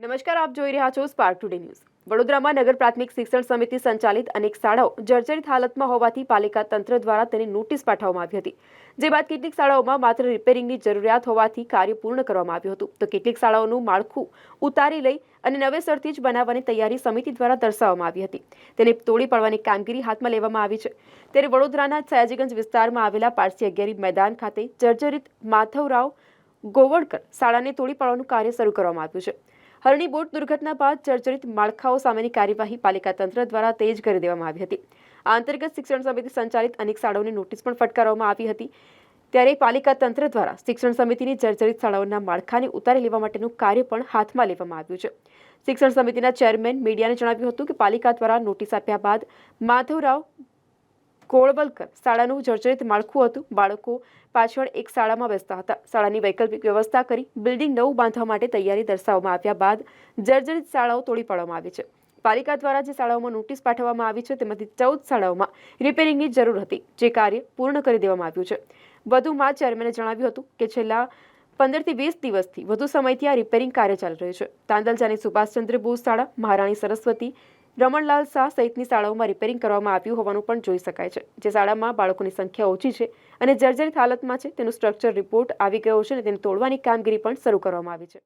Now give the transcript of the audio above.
નમસ્કાર, આપ જોઈ રહ્યા છો સ્પાર્ક ટુડે ન્યૂઝ વડોદરામાં નગર પ્રાથમિક શિક્ષણ સમિતિ સંચાલિત અનેક શાળાઓ જર્જરિત હાલતમાં હોવાથી પાલિકા તંત્ર દ્વારા તેને નોટિસ પાઠવવામાં આવી હતી, જે બાદ કેટલીક શાળાઓમાં માત્ર રિપેરિંગની જરૂરિયાત હોવાથી કાર્ય પૂર્ણ કરવામાં આવ્યું હતું. તો કેટલીક શાળાઓનું માળખું ઉતારી લઈ અને નવેસરથી જ બનાવવાની તૈયારી સમિતિ દ્વારા દર્શાવવામાં આવી હતી. તેને તોડી પાડવાની કામગીરી હાથમાં લેવામાં આવી છે. ત્યારે વડોદરાના સયાજીગંજ વિસ્તારમાં આવેલા પારસી અગિયારી મેદાન ખાતે જર્જરિત માધવરાવ ગોવડકર શાળાને તોડી પાડવાનું કાર્ય શરૂ કરવામાં આવ્યું છે. હરણી બોટ દુર્ઘટના બાદ જર્જરિત માળખાઓ સામેની કાર્યવાહી પાલિકા તંત્ર દ્વારા તેજ કરી દેવામાં આવી હતી. આ અંતર્ગત શિક્ષણ સમિતિ સંચાલિત અનેક શાળાઓને નોટિસ પણ ફટકારવામાં આવી હતી. ત્યારે પાલિકા તંત્ર દ્વારા શિક્ષણ સમિતિની જર્જરિત શાળાઓના માળખાને ઉતારી લેવા માટેનું કાર્ય પણ હાથમાં લેવામાં આવ્યું છે. શિક્ષણ સમિતિના ચેરમેન મીડિયાને જણાવ્યું હતું કે પાલિકા દ્વારા નોટિસ આપ્યા બાદ માધવરાવ ગોળવલકર શાળાનું જર્જરિત માળખું હતું. બાળકો પાછળ એક શાળામાં બેસતા હતા. શાળાની વૈકલ્પિક વ્યવસ્થા કરી બિલ્ડિંગ નવું બાંધવા માટે તૈયારી દર્શાવવામાં આવ્યા બાદ જર્જરિત શાળાઓ તોડી પાડવામાં આવી છે. પાલિકા દ્વારા જે શાળાઓમાં નોટિસ પાઠવવામાં આવી છે તેમાંથી ચૌદ શાળાઓમાં રિપેરિંગની જરૂર હતી, જે કાર્ય પૂર્ણ કરી દેવામાં આવ્યું છે. વધુમાં ચેરમેને જણાવ્યું હતું કે છેલ્લા પંદરથી વીસ દિવસથી વધુ સમયથી આ રિપેરિંગ કાર્ય ચાલી રહ્યું છે. તાંદલજાની સુભાષચંદ્ર બોઝ શાળા, મહારાણી સરસ્વતી રમણલાલ શાહ સહિતની શાળાઓમાં રિપેરિંગ કરવામાં આવ્યું હોવાનું પણ જોઈ શકાય છે, જે શાળામાં બાળકોની સંખ્યા ઓછી છે અને જર્જરિત હાલતમાં છે, તેનું સ્ટ્રક્ચર રિપોર્ટ આવી ગયો છે અને તેને તોડવાની કામગીરી પણ શરૂ કરવામાં આવી છે.